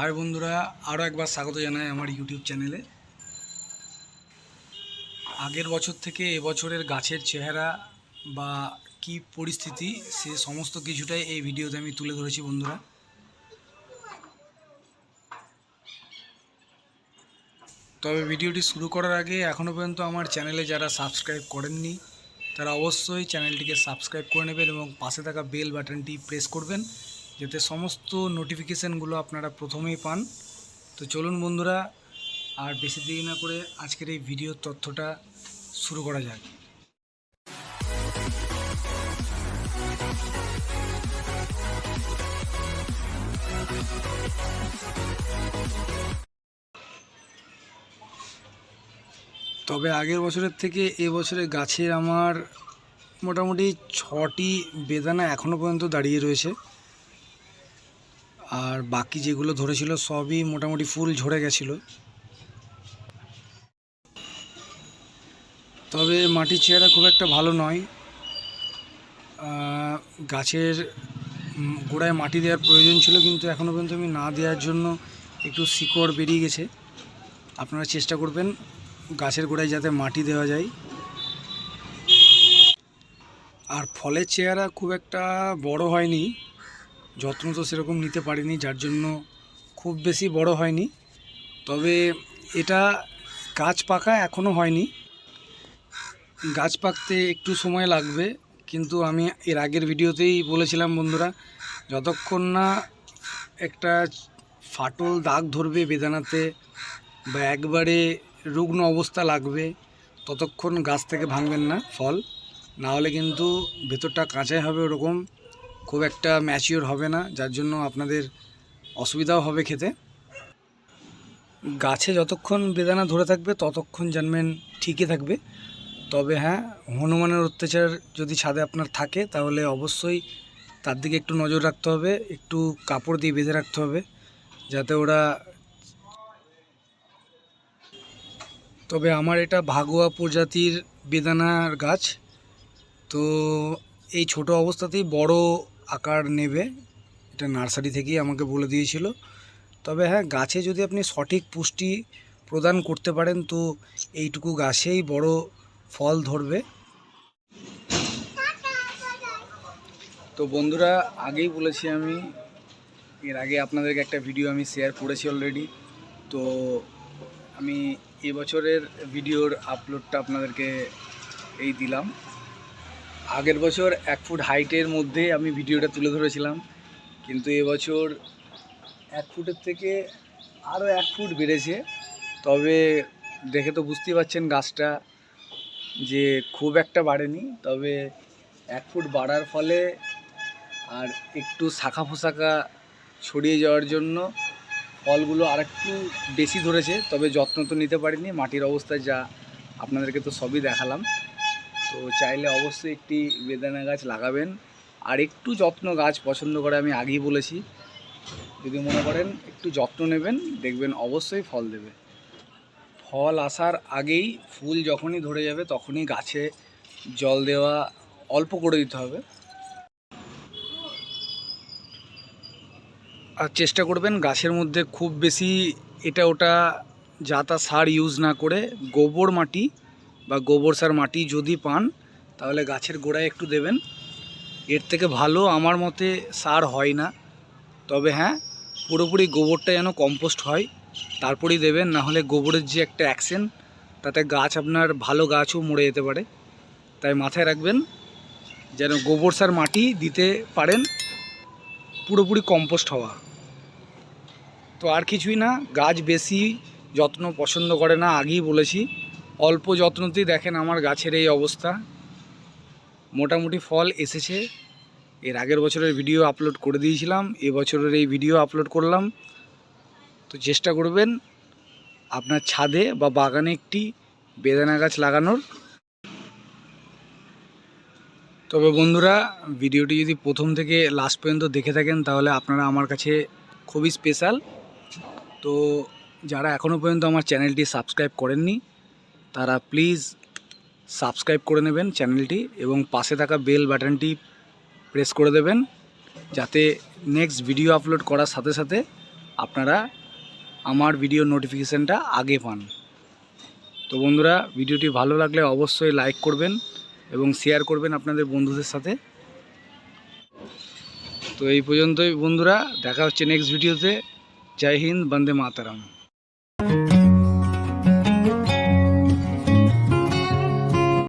High বন্ধুরা। আরও একবার স্বাগত জানাই আমার ইউটিউব চ্যানেলে আগের বছর থেকে এবছরের গাছের চেহারা বা কি পরিস্থিতি, সে সমস্ত কিছুটাই এই ভিডিওতে আমি তুলে ধরেছি, বন্ধুরা। তবে ভিডিওটি শুরু করার আগে এখনও পর্যন্ত আমার চ্যানেলে যারা সাবস্ক্রাইব করেননি, তারা অবশ্যই চ্যানেলটিকে সাবস্ক্রাইব করে নেবেন এবং পাশে থাকা বেল বাটনটি প্রেস করবেন। যাতে সমস্ত নোটিফিকেশানগুলো আপনারা প্রথমেই পান। তো চলুন বন্ধুরা, আর বেশি দেরি না করে আজকের এই ভিডিওর তথ্যটা শুরু করা যাক। তবে আগের বছরের থেকে এ বছরে গাছের আমার মোটামুটি ছটি বেদানা এখনও পর্যন্ত দাঁড়িয়ে রয়েছে। আর বাকি যেগুলো ধরেছিল সবই মোটামুটি ফুল ঝরে গেছিল। তবে মাটির চেহারা খুব একটা ভালো নয়। গাছের গোড়ায় মাটি দেওয়ার প্রয়োজন ছিল কিন্তু এখনও পর্যন্ত আমি না দেওয়ার জন্য একটু শিকড় বেরিয়ে গেছে। আপনারা চেষ্টা করবেন গাছের গোড়ায় যাতে মাটি দেওয়া যায়। আর ফলের চেহারা খুব একটা বড় হয়নি। যত্ন তো সেরকম নিতে পারিনি, যার জন্য খুব বেশি বড় হয়নি। তবে এটা গাছ পাকা এখনও হয়নি। গাছ পাকতে একটু সময় লাগবে, কিন্তু আমি এর আগের ভিডিওতেই বলেছিলাম বন্ধুরা, যতক্ষণ না একটা ফাটল দাগ ধরবে বেদানাতে বা একবারে রুগ্ন অবস্থা লাগবে, ততক্ষণ গাছ থেকে ভাঙবেন না ফল। না হলে কিন্তু ভেতরটা কাঁচাই হবে ওরকম। খুব একটা ম্যাচিওর হবে না, যার জন্য আপনাদের অসুবিধাও হবে খেতে। গাছে যতক্ষণ বেদানা ধরে থাকবে, ততক্ষণ জানবেন ঠিকই থাকবে। তবে হ্যাঁ হনুমানের অত্যাচার যদি ছাদে আপনার থাকে, তাহলে অবশ্যই তার দিকে একটু নজর রাখতে হবে, একটু কাপড় দিয়ে বেঁধে রাখতে হবে, যাতে ওরা তবে আমার এটা ভাগোয়া প্রজাতির বেদানার গাছ। তো এই ছোট অবস্থাতেই বড় আকার নেবে, এটা নার্সারি থেকেই আমাকে বলে দিয়েছিল। তবে হ্যাঁ গাছে যদি আপনি সঠিক পুষ্টি প্রদান করতে পারেন, তো এইটুকু গাছেই বড় ফল ধরবে। তো বন্ধুরা, আগেই বলেছি আমি, এর আগে আপনাদেরকে একটা ভিডিও আমি শেয়ার করেছি অলরেডি তো আমি এবছরের ভিডিওর আপলোডটা আপনাদেরকে এই দিলাম। আগের বছর এক ফুট হাইটের মধ্যে আমি ভিডিওটা তুলে ধরেছিলাম, কিন্তু এবছর এক ফুটের থেকে আরও এক ফুট বেড়েছে। তবে দেখে তো বুঝতেই পারছেন গাছটা যে খুব একটা বাড়েনি, তবে এক ফুট বাড়ার ফলে আর একটু শাখা পোশাকা ছড়িয়ে যাওয়ার জন্য ফলগুলো আরেকটু বেশি ধরেছে, তবে যত্ন তো নিতে পারিনি। মাটির অবস্থা যা আপনাদেরকে তো সবই দেখালাম। তো চাইলে অবশ্যই একটি বেদানা গাছ লাগাবেন। আর একটু যত্ন গাছ পছন্দ করে আমি আগেই বলেছি। যদি মনে করেন একটু যত্ন নেবেন, দেখবেন অবশ্যই ফল দেবে। ফল আসার আগেই ফুল যখনই ধরে যাবে তখনই গাছে জল দেওয়া অল্প করে দিতে হবে। আর চেষ্টা করবেন গাছের মধ্যে খুব বেশি এটা ওটা যা তা সার ইউজ না করে গোবর মাটি বা গোবর সার, মাটি যদি পান, তাহলে গাছের গোড়ায় একটু দেবেন। এর থেকে ভালো আমার মতে সার হয় না। তবে হ্যাঁ পুরোপুরি গোবরটা যেন কম্পোস্ট হয়, তারপরেই দেবেন। না হলে গোবরের যে একটা অ্যাকশন, তাতে গাছ আপনার ভালো গাছও মরে যেতে পারে। তাই মাথায় রাখবেন, যেন গোবর সার, মাটি দিতে পারেন, পুরোপুরি কম্পোস্ট হওয়া। তো আর কিছুই না, গাছ বেশি যত্ন পছন্দ করে না, আগেই বলেছি। অল্প যত্নতেই দেখেন আমার গাছের এই অবস্থা। মোটামুটি ফল এসেছে। এর আগের বছরের ভিডিও আপলোড করে দিয়েছিলাম, এবছরের এই ভিডিও আপলোড করলাম। তো চেষ্টা করবেন আপনার ছাদে বা বাগানে একটি বেদানা গাছ লাগানোর। তবে বন্ধুরা ভিডিওটি যদি প্রথম থেকে লাস্ট পর্যন্ত দেখে থাকেন, তাহলে আপনারা আমার কাছে খুবই স্পেশাল তো যারা এখনও পর্যন্ত আমার চ্যানেলটি সাবস্ক্রাইব করেননি তারা প্লিজ সাবস্ক্রাইব করে নেবেন চ্যানেলটি এবং পাশে থাকা বেল বাটনটি প্রেস করে দেবেন যাতে নেক্সট ভিডিও আপলোড করার সাথে সাথে আপনারা আমার ভিডিও নোটিফিকেশানটা আগে পান। তো বন্ধুরা ভিডিওটি ভালো লাগলে অবশ্যই লাইক করবেন এবং শেয়ার করবেন আপনাদের বন্ধুদের সাথে। তো এই পর্যন্তই বন্ধুরা, দেখা হচ্ছে নেক্সট ভিডিওতে জয় হিন্দ, বন্দে মাতারাম।